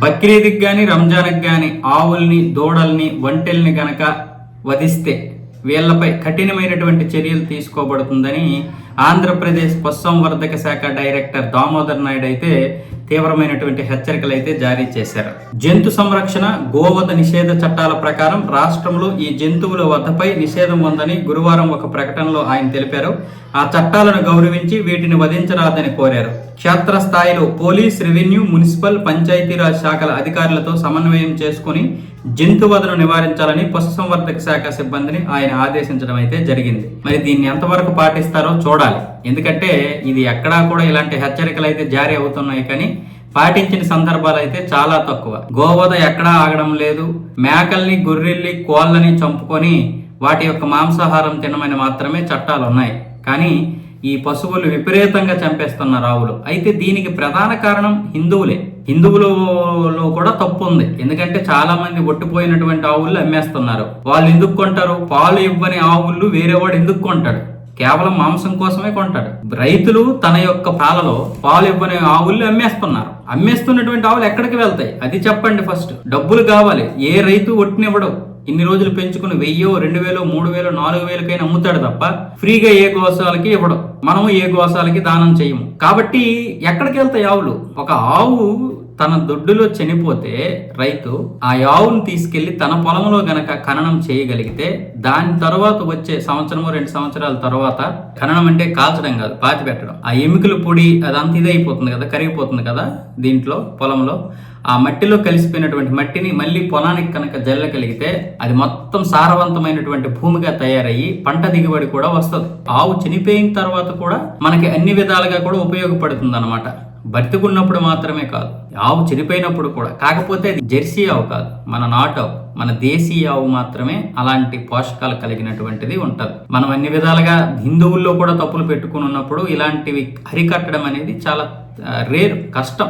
బక్రీద్కి కానీ రంజాన్కి కానీ ఆవుల్ని దూడల్ని ఒంటెల్ని గనక వధిస్తే వీళ్ళపై కఠినమైనటువంటి చర్యలు తీసుకోబడుతుందని ఆంధ్రప్రదేశ్ పశుసంవర్ధక శాఖ డైరెక్టర్ దామోదర్ నాయుడు అయితే తీవ్రమైనటువంటి హెచ్చరికలు అయితే జారీ చేశారు. జంతు సంరక్షణ గోవధ నిషేధ చట్టాల ప్రకారం రాష్ట్రంలో ఈ జంతువుల వద్దపై నిషేధం ఉందని గురువారం ఒక ప్రకటనలో ఆయన తెలిపారు. ఆ చట్టాలను గౌరవించి వీటిని వధించరాదని కోరారు. క్షేత్రస్థాయిలో పోలీస్ రెవెన్యూ మున్సిపల్ పంచాయతీరాజ్ శాఖల అధికారులతో సమన్వయం చేసుకుని జంతువధను నివారించాలని పశుసంవర్ధక శాఖ సిబ్బందిని ఆయన ఆదేశించడం అయితే జరిగింది. మరి దీన్ని ఎంతవరకు పాటిస్తారో చూడాలి. ఎందుకంటే ఇది ఎక్కడా కూడా ఇలాంటి హెచ్చరికలు అయితే జారీ అవుతున్నాయి కానీ పాటించిన సందర్భాలు అయితే చాలా తక్కువ. గోవధ ఎక్కడా ఆగడం లేదు. మేకల్ని గొర్రెల్ని కోళ్ళని చంపుకొని వాటి యొక్క మాంసాహారం తినమని మాత్రమే చట్టాలు ఉన్నాయి. కానీ ఈ పశువులు విపరీతంగా చంపేస్తున్నారు ఆవులు అయితే దీనికి ప్రధాన కారణం హిందువులే. హిందువులలో కూడా తప్పు ఉంది ఎందుకంటే చాలా మంది ఒట్టిపోయినటువంటి ఆవులు అమ్మేస్తున్నారు. వాళ్ళు ఎందుకు కొంటారు? పాలు ఇవ్వని ఆవులు వేరేవాడు ఎందుకు కొంటాడు? కేవలం మాంసం కోసమే కొంటాడు. రైతులు తన యొక్క పాలలో పాలు ఇవ్వని ఆవుల్ని అమ్మేస్తున్నారు. అమ్మేస్తున్నటువంటి ఆవులు ఎక్కడికి వెళ్తాయి? అది చెప్పండి ఫస్ట్. డబ్బులు కావాలి. ఏ రైతు ఒట్టినివ్వడు? ఇన్ని రోజులు పెంచుకుని వెయ్యో రెండు వేలు మూడు వేలు నాలుగు వేలకైనా అమ్ముతాడు తప్ప ఫ్రీగా ఏ గోసాలకి ఇవ్వడం. మనము ఏ గోసాలకి దానం చేయము. కాబట్టి ఎక్కడికి వెళ్తాయి ఆవులు? ఒక ఆవు తన దొడ్డులో చనిపోతే రైతు ఆ ఆవును తీసుకెళ్ళి తన పొలంలో గనక ఖననం చేయగలిగితే దాని తర్వాత వచ్చే సంవత్సరము రెండు సంవత్సరాల తర్వాత ఖననం అంటే కాల్చడం కాదు పాతి పెట్టడం ఆ ఎముకల పొడి అదంతా ఇదైపోతుంది కదా కరిగిపోతుంది కదా దీంట్లో పొలంలో. ఆ మట్టిలో కలిసిపోయినటువంటి మట్టిని మళ్ళీ పొలానికి కనుక జల్లగలిగితే అది మొత్తం సారవంతమైనటువంటి భూమిగా తయారయ్యి పంట దిగుబడి కూడా వస్తుంది. ఆవు చనిపోయిన తర్వాత కూడా మనకి అన్ని విధాలుగా కూడా ఉపయోగపడుతుంది అనమాట బతికున్నప్పుడు మాత్రమే కాదు. ఆవు చనిపోయినప్పుడు కూడా. కాకపోతే అది జెర్సీ ఆవు కాదు. మన నాటు ఆవు. మన దేశీయ ఆవు మాత్రమే అలాంటి పోషకాలు కలిగినటువంటిది ఉంటుంది. మనం అన్ని విధాలుగా హిందువుల్లో కూడా తప్పులు పెట్టుకుని ఉన్నప్పుడు ఇలాంటివి అరికట్టడం అనేది చాలా రేర్ కష్టం.